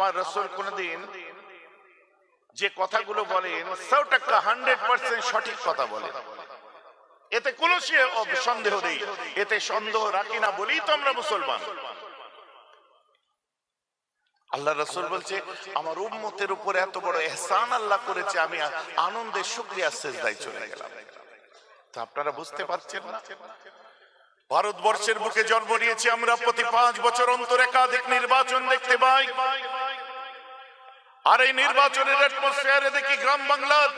আমার রসুল কোনদিন যে কথাগুলো বলেন হান্ড্রেড পার্সেন্ট সঠিক কথা বলেন। এতে কোনো সন্দেহ নেই, এতে সন্দেহ রাখি না বলেই তো আমরা মুসলমান। আল্লাহ রসুল বলছে, আমার উম্মতের উপর এত বড় এহসান আল্লাহ করেছে, আমি আনন্দের শুক্রিয়া শেষদায় চলে গেলাম। তা আপনারা বুঝতে পারছেন না? ভারতবর্ষের বুকে জন্ম নিয়েছি আমরা প্রতি পাঁচ বছর অন্তর একাধিক নির্বাচন দেখতে পাই। আর এই নির্বাচনের অ্যাটমসফিয়ারে দেখি গ্রাম বাংলার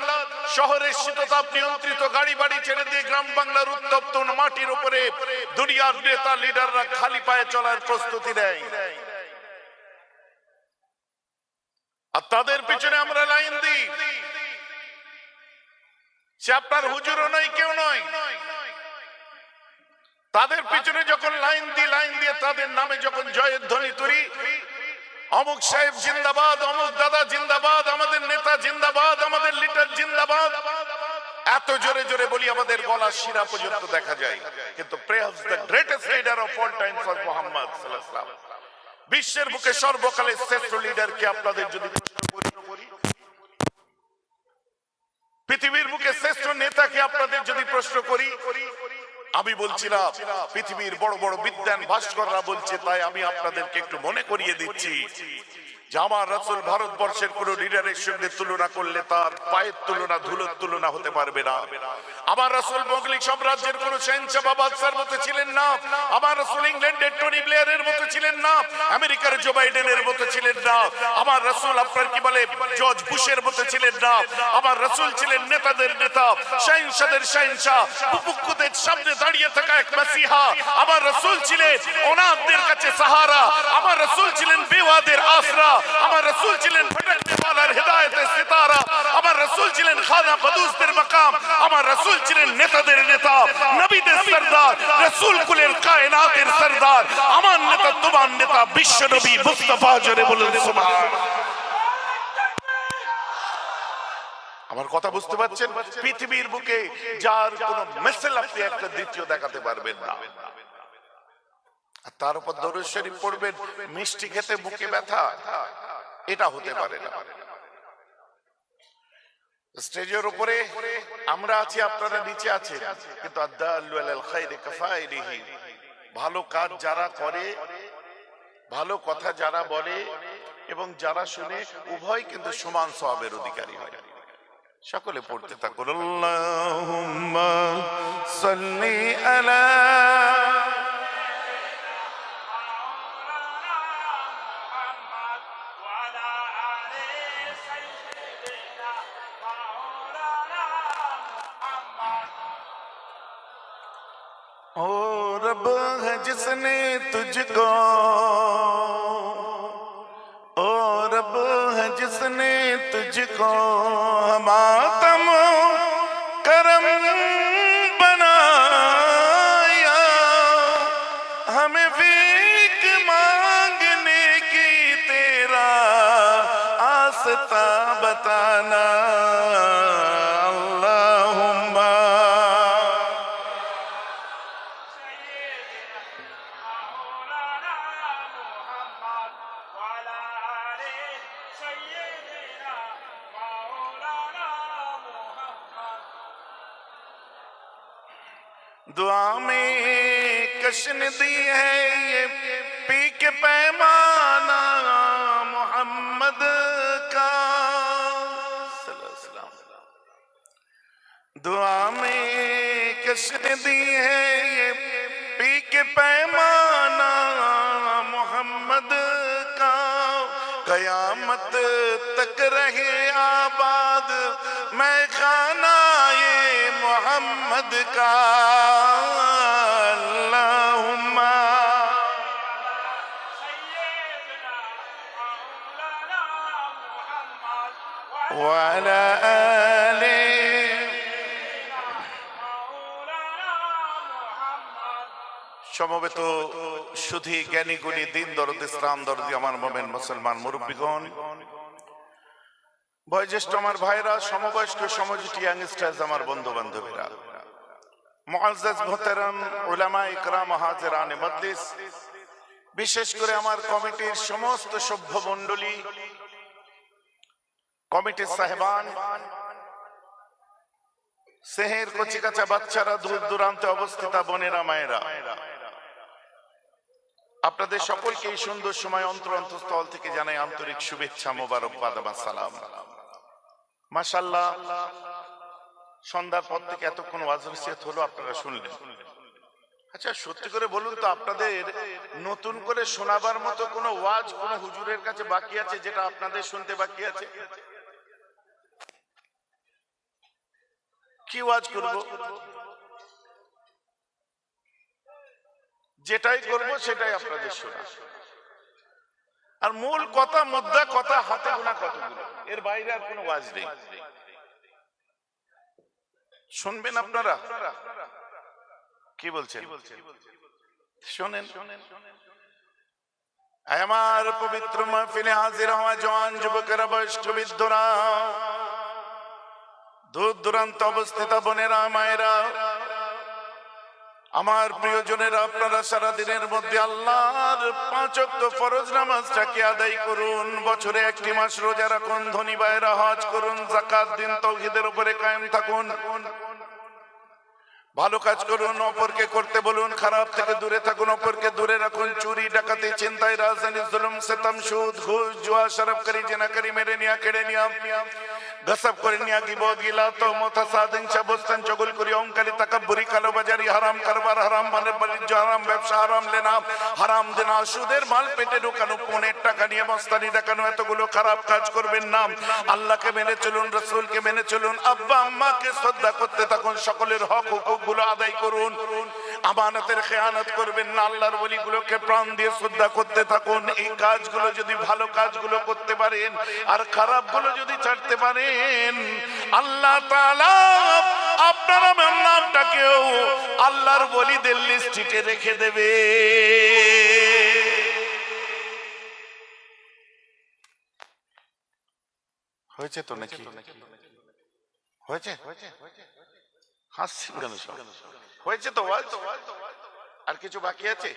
শহরের শীততাপ নিয়ন্ত্রিত গাড়ি বাড়ি ছেড়ে দিয়ে গ্রাম বাংলার উত্তপ্ত মাটির উপরে দুনিয়ার নেতা লিডাররা খালি পায়ে চলার প্রস্তুতি নেয়। আর তাদের পিছনে আমরা লাইন দিই। সে আপনার হুজুরও নয়, কেউ নয়। তাদের পিছনে যখন লাইন দি লাইন দিয়ে তাদের নামে যখন জয়ের ধ্বনি তুরি অমুক সাহেব জিন্দাবাদ, অমুক দাদা জিন্দাবাদ, আমাদের নেতা জিন্দাবাদ, আমাদের লিডার জিন্দাবাদ। এত জোরে জোরে বলি আমাদের গলা শিরা পর্যন্ত দেখা যায়। কিন্তু লিডার বিশ্বের বুকে সর্বকালের শ্রেষ্ঠ লিডারকে আপনাদের যদি পৃথিবীর বুকে শ্রেষ্ঠ নেতাকে আপনাদের যদি প্রশ্ন করি? আমি বলছিলাম, পৃথিবীর বড় বড় বিদ্যান ভাস্কররা বলছে, তাই আমি আপনাদেরকে একটু মনে করিয়ে দিচ্ছি। যে আমার রাসুল ভারতবর্ষের কোন লিডারের সঙ্গে তুলনা করলে তার পায়ের তুলনা, ধুলোর তুলনা হতে পারবে না। আমার রাসুল মৌগলিক সাম্রাজ্যের কোন বা বাদশার মতো ছিলেন না। আমার রাসুল ইংল্যান্ডের টনি ব্লেয়ারের মতো ছিলেন না। আমেরিকার জো বাইডেনের মতো ছিলেন না। আমার রাসুল আপনার কি বলে, জর্জ বুশের মতো ছিলেন না। আমার রাসুল ছিলেন নেতাদের নেতা, শাহিনশাদের শাহিনশাহ বুপুক্ষুদের সামনে দাঁড়িয়ে থাকা এক মাসিহা। আমার রাসুল ছিলেন অনাথদের কাছে সাহারা। আমার রাসুল ছিলেন বেওয়াদের আসরা আমার রাসূল ছিলেন হেদায়েতের সিতারা, আমার রাসূল ছিলেন খানা বদুসদের মাকাম, আমার রাসূল ছিলেন নেতাদের নেতা, নবীদের সরদার, রাসূল কুলের কায়নাতের সরদার, আমার নেতা, তোমার নেতা, বিশ্ব নবী মুস্তাফা জোরে বলুন সুবহান আমার কথা বুঝতে পারছেন? পৃথিবীর বুকে যার কোন মেসেল আপনি একটা দ্বিতীয় দেখাতে পারবেন না। আর তার উপর দরুদ শরীফ পড়বেন, মিষ্টি খেতে বুকে ব্যথা। এটা হতে পারে না। স্টেজের উপরে আমরা আছি, আপনারা নিচে কিন্তু ভালো কাজ যারা করে, ভালো কথা যারা বলে এবং যারা শুনে উভয় কিন্তু সমান স্বভাবের অধিকারী হয়। সকলে পড়তে থাকুন। সাল্লি আলা ओ रब है जिसने तुझको ओ रब है जिसने तुझको मातम करम دعا میں کشن دی ہے یہ پی کے پیمانہ محمد کا۔ دعا میں کشن دی ہے یہ रहे आबाद मैं खाना ये मोहम्मद का अल्लाहुम्मा वाला आले সমবেত সুধী জ্ঞানী গুণী দিন দরদ ইসলাম দরদি আমার মোমেন মুসলমান মুরব্বীগণ বয়োজ্যেষ্ঠ আমার ভাইরা, সমবয়স্ক সমজিটি ইয়াংস্টার্স আমার বন্ধু বান্ধবীরা মুআজ্জাজ উলামা ইকরাম মজলিস বিশেষ করে আমার কমিটির সমস্ত সভ্য মন্ডলী কমিটির সাহেবান, সেহের কচিকাচা বাচ্চারা দূর দূরান্তে অবস্থিত বোনেরা, মায়েরা। আপনাদের সকলকে এই সুন্দর সময় অন্তর অন্তঃস্থল থেকে জানাই আন্তরিক শুভেচ্ছা মোবারক বাদাবা সালাম মাসাল্লাহ সন্ধ্যার পর থেকে এতক্ষণ ওয়াজ নসিহত হলো আপনারা শুনলেন। আচ্ছা সত্যি করে বলুন তো আপনাদের নতুন করে শোনাবার মতো কোনো ওয়াজ কোনো হুজুরের কাছে বাকি আছে যেটা আপনাদের শুনতে বাকি আছে? কি ওয়াজ করব? যেটাই করব সেটাই আপনাদের শোনা। আর মূল কথা, মুদ্রা কথা, হাতে গোনা কতগুলো? এর বাইরে আর কোনো ওয়াজ নেই। শুনবেন আপনারা? কি বলছেন? শোনেন। আমার পবিত্র মাহফিলে হাজির হওয়া জওয়ান যুবকেরা, বয়স্ক বৃদ্ধরা, দূর দূরান্ত অবস্থিত বোনেরা, মায়েরা আমার প্রিয়জনেরা, আপনারা সারা দিনের মধ্যে আল্লাহর পাঁচ অক্ত ফরজ নামাজটাকে আদায় করুন? বছরে একটি মাস রোজা রাখুন, ধনী ভাইরা হজ করুন জাকাত দিন, তৌহিদের উপরে কায়েম থাকুন। ভালো কাজ করুন, অপরকে করতে বলুন, খারাপ থেকে দূরে থাকুন, অপরকে দূরে রাখুন। চুরি, ডাকাতি চিন্তায় রাজধানী, জুলুম সেতাম সুদ, ঘুষ, জুয়া শরাবকারী জেনাকারী, মেরে নিয়া, কেড়ে নিয়া। গসব করে নিয়া গিবদ গিলা তো মোথা সাদিন চাবস্তান চগুল করি অঙ্কারি তাকাব্বুরি কালো বাজারি হারাম কারবার, হারাম মানে বাণিজ্য, হারাম ব্যবসা, হারাম লেনা, হারাম দেনা, সুদের মাল পেটে ঢুকানো, পনেরো টাকা নিয়ে মস্তানি দেখানো, এতগুলো খারাপ কাজ করবেন না। আল্লাহকে মেনে চলুন, রসুলকে মেনে চলুন, আব্বা আম্মাকে শ্রদ্ধা করতে থাকুন, সকলের হক হুকুকগুলো আদায় করুন। আমানতের খেয়ানত করবেন না, আল্লাহর বলিগুলোকে প্রাণ দিয়ে শ্রদ্ধা করতে থাকুন। এই কাজগুলো যদি ভালো কাজগুলো করতে পারেন, আর খারাপগুলো যদি ছাড়তে পারেন, আল্লাহ আপনার আমার নামটাকেও আল্লাহর বলিদের লিস্টিতে রেখে দেবে। হয়েছে তো নাকি? হয়েছে? হাসছেন কেন সব? হয়েছে তো আর কিছু বাকি আছে?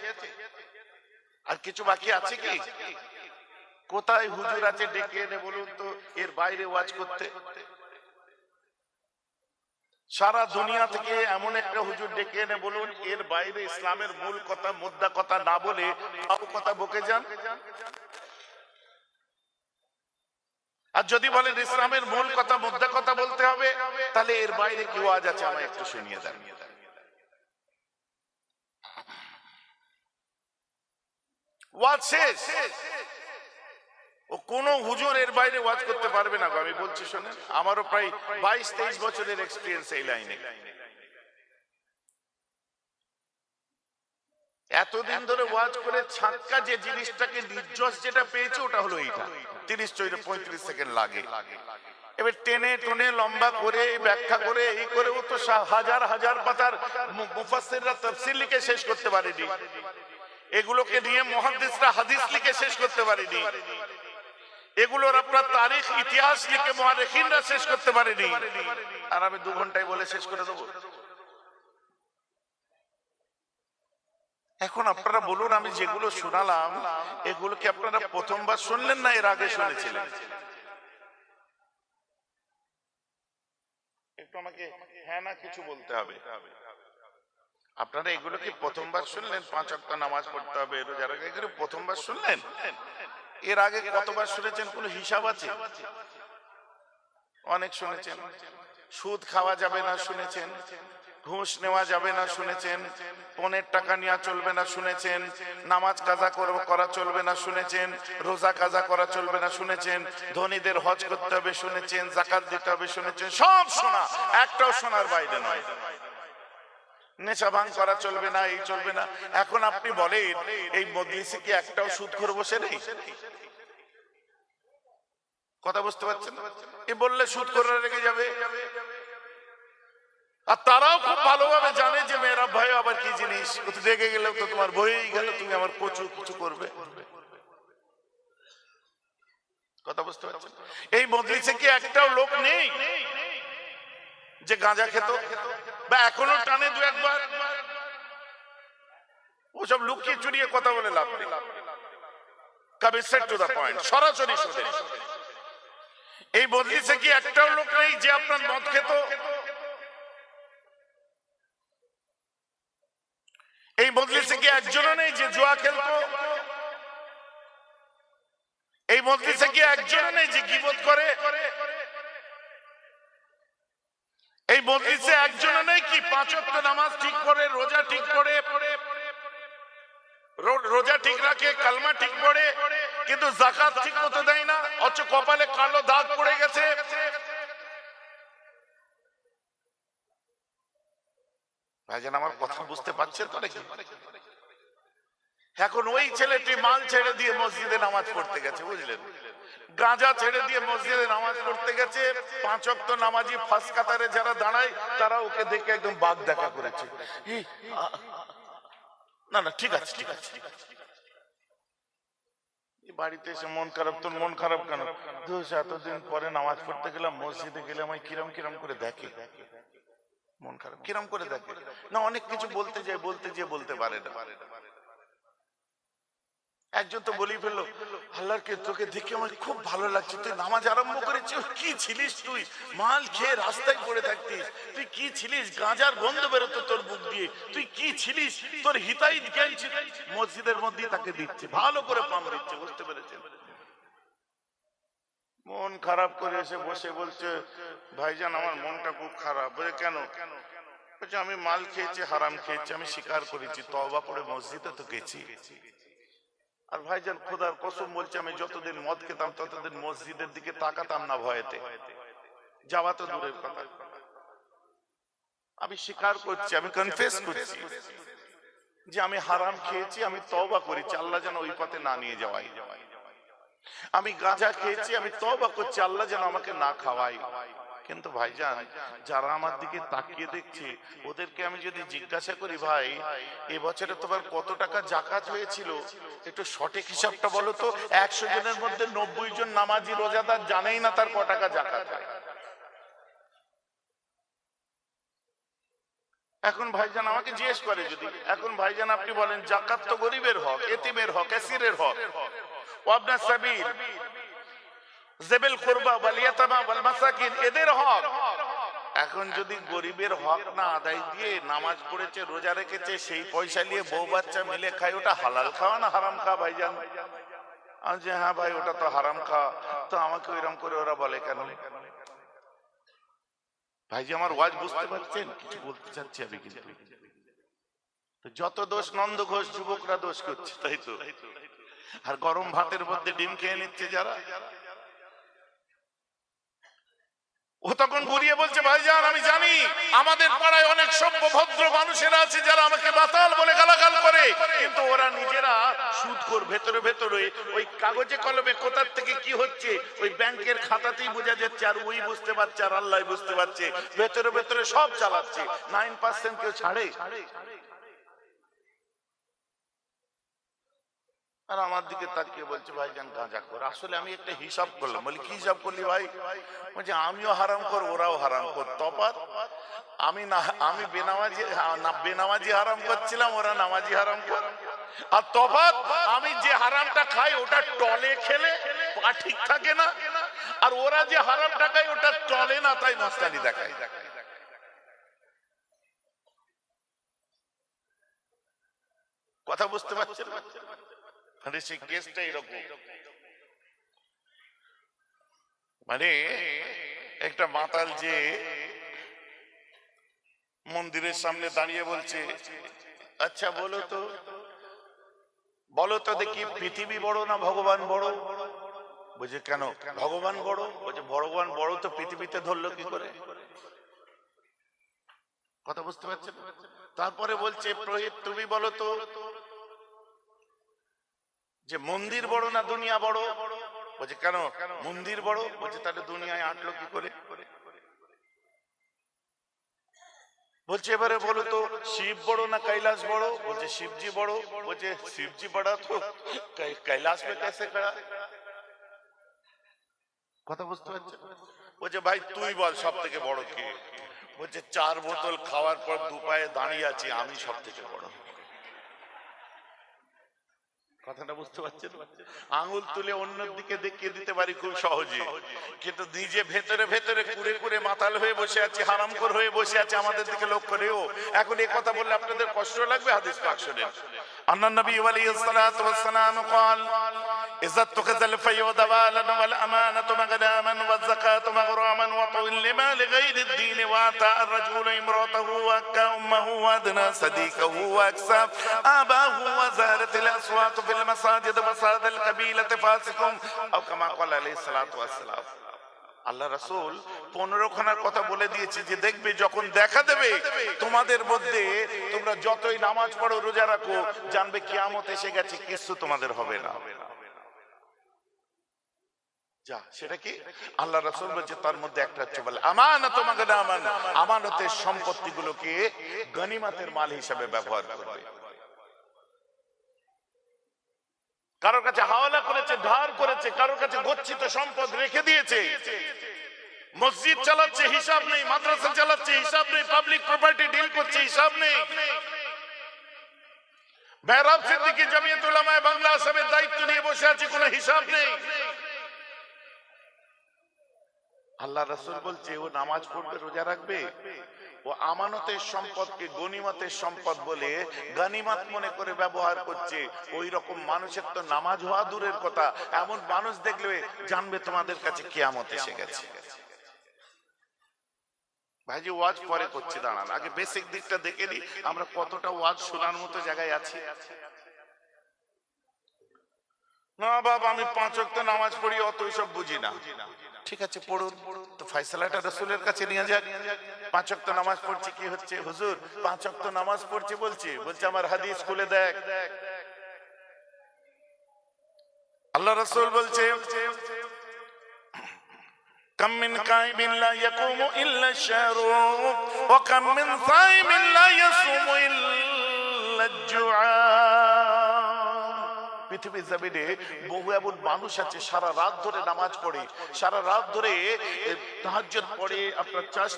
আর কিছু বাকি আছে কি? কোথায় হুজুর আছে ডেকে এনে বলুন তো, এর বাইরে ওয়াজ করতে? সারা দুনিয়া থেকে এমন একটা হুজুর ডেকে এনে বলুন, এর বাইরে ইসলামের মূল কথা, মুদ্রা কথা না বলে কথা বকে যান? আর যদি বলেন ইসলামের মূল কথা, মুদ্রা কথা বলতে হবে, তাহলে এর বাইরে কি ওয়াজ আছে আমায় একটু শুনিয়ে দেন। ও কোন হুজুর এর বাইরে ওয়াজ করতে পারবে না আমি বলছি শোনেন, আমারও প্রায় বাইশ, তেইশ বছরের এক্সপিরিয়েন্স এই লাইনে এতদিন ধরে ওয়াজ করে ছাক্কা যে জিনিসটাকে নির্যস যেটা পেয়েছে ওটা হলো এইটা। তিরিশ চৈরে পঁয়ত্রিশ সেকেন্ড লাগে। এবার টেনে টনে লম্বা করে, ব্যাখ্যা করে, এই করে ও তো হাজার হাজার পাতার মু- মুফাসসিররা তাফসীর লিখে শেষ করতে পারেনি। এগুলোকে নিয়ে মহাদিসরা হাদিস লিখে শেষ করতে পারেনি। এগুলোর আপনার তারিখ, ইতিহাস লিখে মহারেখিনরা শেষ করতে পারেনি। আর আমি দু ঘন্টায় বলে শেষ করে দেবো। এখন আপনারা বলুন, আমি যেগুলো শোনালাম এগুলো কি আপনারা প্রথমবার শুনলেন না, এর আগে শুনেছিলেন? একটু আমাকে হ্যাঁ না, কিছু বলতে হবে। আপনারা এগুলো কি প্রথমবার শুনলেন, পাঁচ অক্ট নামাজ পড়তে হবে এগুলো প্রথমবার শুনলেন? এর আগে কতবার শুনেছেন? কোনো হিসাব আছে? অনেক শুনেছেন। সুদ খাওয়া যাবে না, শুনেছেন। ঘুষ নেওয়া যাবে না শুনেছেন? পনেরো টাকা নেওয়া চলবে না শুনেছেন? নামাজ কাজা কর- চলবে না শুনেছেন? রোজা কাজা করা চলবে না শুনেছেন? ধনীদের হজ করতে হবে শুনেছেন? জাকাত দিতে হবে শুনেছেন? সব শোনা। একটাও শোনার বাইরে নয়। নেশা ভাঙ করা চলবে না, এই চলবে না। এখন আপনি বলেন, এই মজলিসে কি একটাও সুদ করে বসে নেই? কথা বুঝতে পারছেন? এ বললে সুদ করে রেখে যাবে। আর তারাও খুব ভালোভাবে জানে যে মেয়েরা ভয় আবার কি জিনিস? রেগে গেলেও তো তোমার বই গেল, তুমি আমার প্রচুর কিছু করবে। কথা বুঝতে পারছেন এই মজলিসে কি একটাও লোক নেই যে গাঁজা খেত? বা এখনও টানে দু একবার? ওসব লুকিয়ে চুরিয়ে কথা বলে লাভ নেই। কবে সেট টু দা পয়েন্ট সরাসরি এই বদলিছে কি একটাও লোক নেই যে আপনার মদ খেত এই বদলিছে কি একজনও নেই যে জুয়া খেলতো। এই মজলিসে কি, একজনও নেই যে গিবত করে। এই মজলিসে একজনও নেই কি পাঁচ নামাজ ঠিক করে, রোজা ঠিক করে রোজা ঠিক রাখে, কালমা ঠিক পড়ে, কিন্তু জাকাত ঠিক মতো দেয় না, অথচ কপালে কালো দাগ পড়ে গেছে। ভাইজান, আমার কথা বুঝতে পারছেন তো নাকি? এখন ওই ছেলেটি মাল ছেড়ে দিয়ে মসজিদে নামাজ পড়তে গেছে, বুঝলেন? গাঁজা ছেড়ে দিয়ে মসজিদে নামাজ পড়তে গেছে, পাঁচ অক্ত নামাজি ফার্স্ট কাতারে যারা দাঁড়ায়, তারা ওকে দেখে একদম বাঘ দেখা করেছে। না না, ঠিক আছে ঠিক আছে বাড়িতে এসে মন খারাপ, তোর মন খারাপ কেন? দোষ, এতদিন পরে নামাজ পড়তে গেলাম, মসজিদে গেলে আমায় কিরম কিরম করে দেখে? মন খারাপ, কিরম করে দেখে? না, অনেক কিছু বলতে যায়, বলতে যে বলতে পারে না। একজন তো বলেই ফেলল আল্লাহর কে তোকে দেখে আমার খুব ভালো লাগছে। তুই নামাজ আরম্ভ করেছিস, কি ছিলিস তুই? মাল খেয়ে রাস্তায় পড়ে থাকতিস। তুই কি ছিলিস? গাঁজার গন্ধ বেরোতো তোর মুখ দিয়ে। তুই কি ছিলিস? তোর হিতাই জ্ঞান ছিল। মসজিদের মধ্যেই তাকে দিচ্ছে, ভালো করে পাম দিচ্ছে, বুঝতে পেরেছেন? মন খারাপ করে এসে বসে বলছে, ভাইজান, আমার মনটা খুব খারাপ, বলে কেন? আমি মাল খেয়েছি, হারাম খেয়েছি, আমি স্বীকার করেছি তবা করে মসজিদে তো গেছি। আর ভাইজান, খোদার কসম বলছে, আমি যতদিন মদ খেতাম, ততদিন মসজিদের দিকে তাকাতাম না ভয়েতে। যাওয়া তো দূরের কথা। আমি স্বীকার করছি, আমি কনফেস করছি যে আমি হারাম খেয়েছি, আমি তওবা করেছি। আল্লাহ যেন ওই পথে না নিয়ে যাওয়াই আমি গাঁজা খেয়েছি, আমি তওবা করছি, আল্লাহ যেন আমাকে না খাওয়াই কিন্তু ভাইজান, যারা আমার দিকে তাকিয়ে দেখছে, ওদেরকে আমি যদি জিজ্ঞাসা করি, ভাই এবছরে তোমার কত টাকা জাকাত হয়েছিল? একটু সঠিক হিসাবটা বলো তো, একশো জনের মধ্যে নব্বই জন নামাজি, রোজাদার জানেই না তার ক টাকা জাকাত। এখন ভাইজান আমাকে জিজ্ঞেস করে যদি, এখন ভাইজান আপনি বলেন, জাকাত তো গরিবের হক, এতিমের হক, এসিরের হক। ও আপনার সাবির জেবেল কোরবা ওয়াল ইয়াতামা ওয়াল মাসাকিন, এদের হক। এখন যদি গরিবের হক না আদায় দিয়ে নামাজ পড়েছে, রোজা রেখেছে, সেই পয়সা নিয়ে বউ বাচ্চা মিলে খায়, ওটা হালাল খাওয়া না হারাম খাওয়া, ভাইজান? আমি যে হ্যাঁ ভাই, ওটা তো হারাম খাওয়া। তো আমাকে ওইরকম করে ওরা বলে কেন? ভাইজি, আমার ওয়াজ বুঝতে পারছেন? কিছু বলতে চাচ্ছি আমি কিন্তু। যত দোষ নন্দ ঘোষ, যুবকরা দোষ করছে, তাই তো? আর গরম ভাতের মধ্যে ডিম খেয়ে নিচ্ছে যারা। ও তখন ঘুরিয়ে বলছে, ভাইজান, আমি জানি আমাদের পাড়ায় অনেক সভ্য ভদ্র মানুষেরা আছে যারা আমাকে বাতাল বলে গালাগাল করে। কিন্তু ওরা নিজেরা সুদ কর ভেতরে ভেতরে ওই কাগজে কলমে কোথার থেকে কি হচ্ছে, ওই ব্যাংকের খাতাতেই বোঝা যাচ্ছে আর ওই বুঝতে পারছে আর আল্লাহ বুঝতে পারছে। ভেতরে ভেতরে সব চালাচ্ছে। নাইন পার্সেন্ট কেউ ছাড়ে? আর আমার দিকে তাকিয়ে বলছে, ভাইজান, গাঁজা কর আসলে আমি একটা হিসাব করলাম। বলি, কি হিসাব করলি ভাই? বলছে আমিও হারাম কর ওরাও হারাম কর তফাৎ, আমি না, আমি বেনামাজি, না, বেনামাজি হারাম করছিলাম, ওরা নামাজি হারাম কর আর তফাৎ, আমি যে হারামটা খাই, ওটা টলে খেলে পা ঠিক থাকে না। আর ওরা যে হারামটা খায়, ওটা টলে না, তাই মাস্তানি দেখায়। কথা বুঝতে পারছেন? সেই কেসটা এরকম। মানে একটা মাতাল যে মন্দিরের সামনে দাঁড়িয়ে বলছে আচ্ছা বলো তো বলো তো দেখি পৃথিবী বড় না ভগবান বড়? বুঝে কেন? ভগবান বড়? বলছে, ভগবান বড় তো পৃথিবীতে ধরলো কি করে? কথা বুঝতে পারছেন? তারপরে বলছে, প্রহিত, তুমি বলো তো যে মন্দির বড় না দুনিয়া বড়? বলছে, কেন? মন্দির বড়? বলছে, তাহলে দুনিয়ায় আটলো কি করে? বলছে, এবারে বলো তো, শিব বড় না কৈলাস বড়? বলছে, শিবজি বড়। বলছে, শিবজি বড়া তো কৈলাস মে কেসে খড়া কথা বুঝতে পারছ? বলছে, ভাই, তুই বল সব থেকে বড় কে? বলছে, চার বোতল খাওয়ার পর দু পায়ে দাঁড়িয়ে আছি, আমি সব থেকে বড়। কথাটা বুঝতে পারছেন আঙুল তুলে অন্যের দিকে দেখিয়ে দিতে পারি খুব সহজে কিন্তু নিজে ভেতরে ভেতরে কুড়ে কুড়ে মাতাল হয়ে বসে আছে হারামখোর হয়ে বসে আছে আমাদের দিকে লক্ষ্য রেও এখন এই কথা বললে আপনাদের কষ্ট লাগবে হাদিস পাক শোনেন আন্না নবী আলাইহিস সালাতু ওয়াস সালাম قال إذا اتخذ الفي دوالا والأمانة مغناما والزكاة مغراما وطعم لغير الدين وأتى الرجل امرأته وأكى أمه وأدنى صديقه وأكسى آباه وزارت الأصوات في المساجد وصاد القبيلة فاسق أو كما قال عليه الصلاة والسلام আল্লাহ রাসূল পনেরো খানার কথা বলে দিয়েছে যে দেখবে যখন দেখা দেবে তোমাদের মধ্যে তোমরা যতই নামাজ পড়ো রোজা রাখো জানবে কিয়ামত এসে গেছে কিছু তোমাদের হবে না যা সেটা কি? আল্লাহ রাসূল বলছে তার মধ্যে একটা হচ্ছে বলে আমানত মাগনামান আমানতের সম্পত্তিগুলোকে গনিমতের মাল হিসাবে ব্যবহার করবে। কারোর কাছে হাওলা করেছে ধার করেছে কারোর কাছে গচ্ছিত সম্পদ রেখে দিয়েছে। মসজিদ চালাচ্ছে হিসাব নেই মাদ্রাসা চালাচ্ছে হিসাব নেই পাবলিক প্রপার্টি ডিল করছে হিসাব নেই। মেহরাব সিদ্দিকী জামিয়াত উলামায়ে বাংলা আসামের দায়িত্ব নিয়ে বসে আছে কোনো হিসাব নেই। আল্লাহ রাসূল বলছে, ও নামাজ পড়বে, রোজা রাখবে? ও আমানতের সম্পদকে গনিমতের সম্পদ বলে গানিমাত মনে করে ব্যবহার করছে। ওই রকম মানুষের তো নামাজ হওয়া দূরের কথা। এমন মানুষ দেখলে জানবে তোমাদের কাছে কিয়ামত এসে গেছে। ভাইজি ওয়াজ পরে করছে, দাঁড়ান, আগে বেসিক দিকটা দেখে নি। আমরা কতটা ওয়াজ শোনার মতো জায়গায় আছি? না বাবা, আমি পাঁচ ওয়াক্ত নামাজ পড়ি, অত সব বুঝি না। ঠিক আছে পড়ুন তো ফয়সালাটা রসুলের কাছে নিয়ে যাক পাঁচ ওয়াক্ত নামাজ পড়ছি কি হচ্ছে হুজুর পাঁচ ওয়াক্ত নামাজ পড়ছি বলছি বলছে আমার হাদিস খুলে দেখ আল্লাহ রসুল বলছে كم من قائم لا يقوم إلا الشهر وكم من صائم لا يصوم إلا الجوعان পৃথিবীর জমিনে বহু এমন মানুষ আছে, সারা রাত ধরে নামাজ পড়ে, সারা রাত ধরে তাহাজ্জুদ পড়ে, আপনার চাষ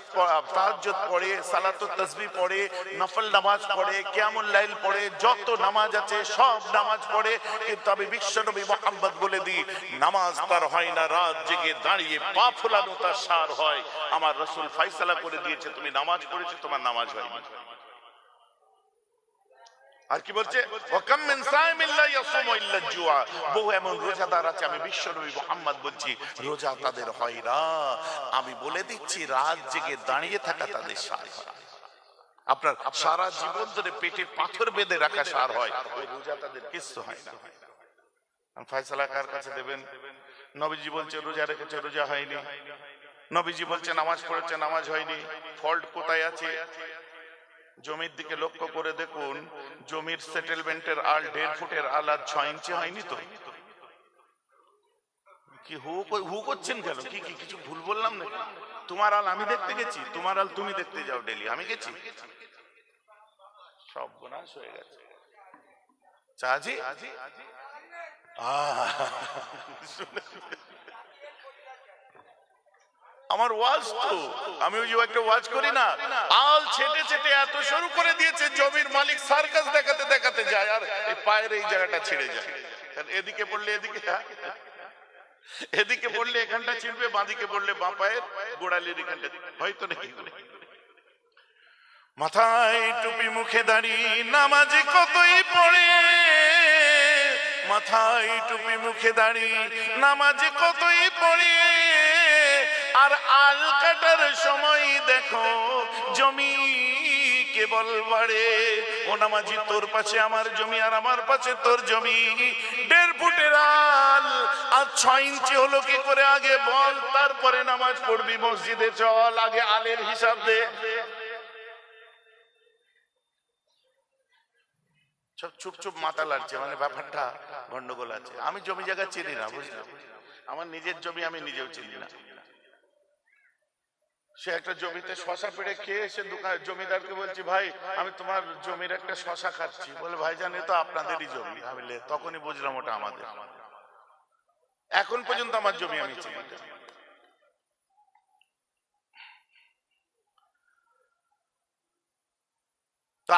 তাহাজ্জুদ পড়ে সালাতুত তাসবিহ পড়ে, নফল নামাজ পড়ে, কিয়ামুল লাইল পড়ে, যত নামাজ আছে সব নামাজ পড়ে, কিন্তু আমি বিশ্বনবী মোহাম্মদ বলে দিই, নামাজ তার হয় না, রাত জেগে দাঁড়িয়ে পা ফোলানো তার সার হয়। আমার রসুল ফাইসালা করে দিয়েছে, তুমি নামাজ পড়েছো, তোমার নামাজ হয়নি। আর কি বলছে? বহু এমন রোজাদার আছে, আমি বিশ্বনবী মুহাম্মদ বলছি, রোজা তাদের হয় না। আমি বলে দিচ্ছি, রাত জেগে দাঁড়িয়ে থাকা তাদের সার আপনার সারা জীবন ধরে পেটে পাথর বেঁধে রাখা সার হয় রোজা তাদের হয় না। ফয়সালা কার কাছে দেবেন? নবীজি বলছে, রোজা রেখেছে, রোজা হয়নি। নবীজি বলছে, নামাজ পড়েছে, নামাজ হয়নি। ফল্ট কোথায় আছে? জমির দিকে লক্ষ্য করে দেখুন, জমির সেটেলমেন্টের আল দেড় ফুটের আল আর ছয় ইঞ্চি হয়নি তো? কি হু হু করছেন কেন? কি কি কিছু ভুল বললাম না তোমার আল আমি দেখতে গেছি, তোমার আল তুমি দেখতে যাও ডেলি আমি গেছি। সব গুনাশ হয়ে গেছে। চাজি শুনে- আমার ওয়াজ তো। আমি ওই একটা ওয়াজ করি না। আল ছেটে ছেটে এত শুরু করে দিয়েছে জমির মালিক সার্কাস দেখাতে দেখাতে যায় আর এই পায়ের এই জায়গাটা ছেড়ে যায়। এদিকে পড়লে এদিকে হ্যাঁ, এদিকে পড়লে এখানটা ছিড়বে বাঁদিকে পড়লে বাঁ পায়ের গোড়ালির এখানটা। হয়তো নাকি? মাথায় টুপি মুখে দাঁড়িয়ে নামাজে কতই পড়ে? মাথায় টুপি মুখে দাঁড়িয়ে নামাজে কতই পড়ে? আর আল কাটার সময় দেখো, জমি কেবল বাড়ে। ও নামাজি, তোর পাশে আমার জমি আর আমার পাশে তোর জমি। দেড় ফুটের আল আর ছয় ইঞ্চি হলো কি করে আগে বল, তারপরে নামাজ পড়বি মসজিদে চল, আগে আলের হিসাব দে। সব চুপ চুপ মাথা লাগছে মানে ব্যাপারটা গন্ডগোল আছে। আমি জমি জায়গা চিনি না, বুঝলি? আমার নিজের জমি আমি নিজেও চিনি না। সে একটা জমিতে শশা পেড়ে খেয়ে এসে জমিদারকে বলছি, ভাই, আমি তোমার জমির একটা শশা খাচ্ছি। বলে, ভাই জানি তো আপনাদেরই জমি। আমি তখনই বুঝলাম ওটা আমাদের। এখন পর্যন্ত আমার জমি আমি চিনি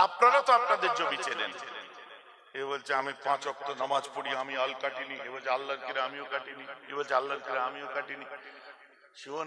আপনারা তো আপনাদের জমি চেনেন। এ বলছে, আমি পাঁচ অক্ত নামাজ পড়ি, আমি আল কাটিনি। এ বলছে, আল্লাহর কিরা আমিও কাটিনি। এ বলছে, আল্লাহর কিরা আমিও কাটিনি। সেও